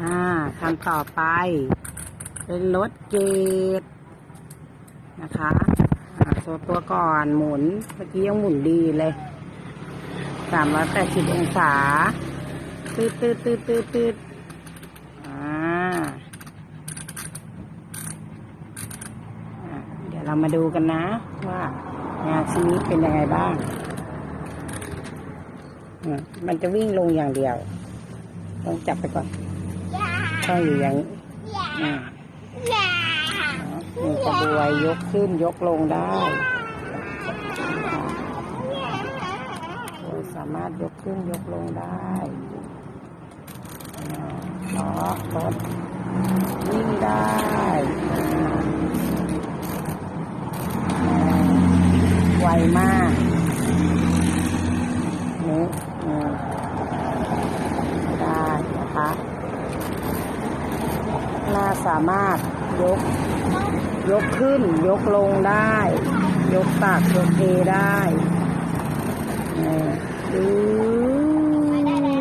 อ่าคันต่อไป เป็นรถเกตนะคะอ่ตัวตัวก่อนหมุน เมื่อกี้ยังหมุนดีเลยสามร้อยแปดสิบองศาตืดตืดตืดตืดตืดอ่าเดี๋ยวเรามาดูกันนะ ว่างานชิ้นนี้เป็นยังไงบ้าง มันจะวิ่งลงอย่างเดียว ต้องจับไปก่อน ต้องอยู่อย่างนี้อ่ามีกระบวยยกขึ้นยกลงได้โดยสามารถยกขึ้นยกลงได้อ่าล้อรถวิ่งได้ไวมากนี่อืมได้นะคะ หน้าสามารถยก ยกขึ้น ยกลงได้ ยกตักยกเทได้นี่ดื้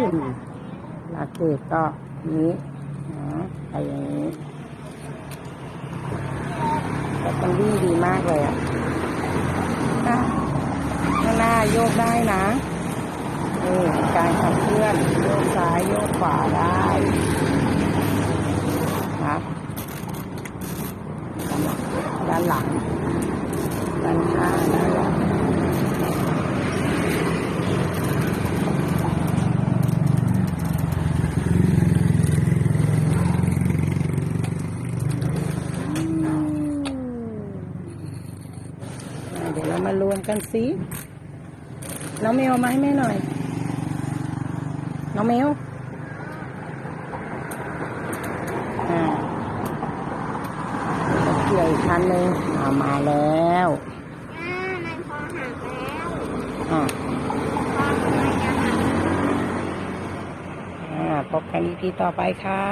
อลากเกตก็นี้นะไปอย่างนี้แต่มันวิ่งดีมากเลยอะอะข้างหน้าโยกได้นะนี่การขับเคลื่อนโยกซ้ายโยกขวาได้ นะด้านหลังด้านข้างด้านหลังเดี๋ยวเรามารวมกันสิน้องเมลเอามาให้แม่หน่อย น้องเมลอ่า รถเกี่ยวอีกคันหนึ่งเอามาแล้วอ่ามันคอหักแล้วอ่าคอหักแล้วอ่าพบกันอีพีต่อไปค่ะ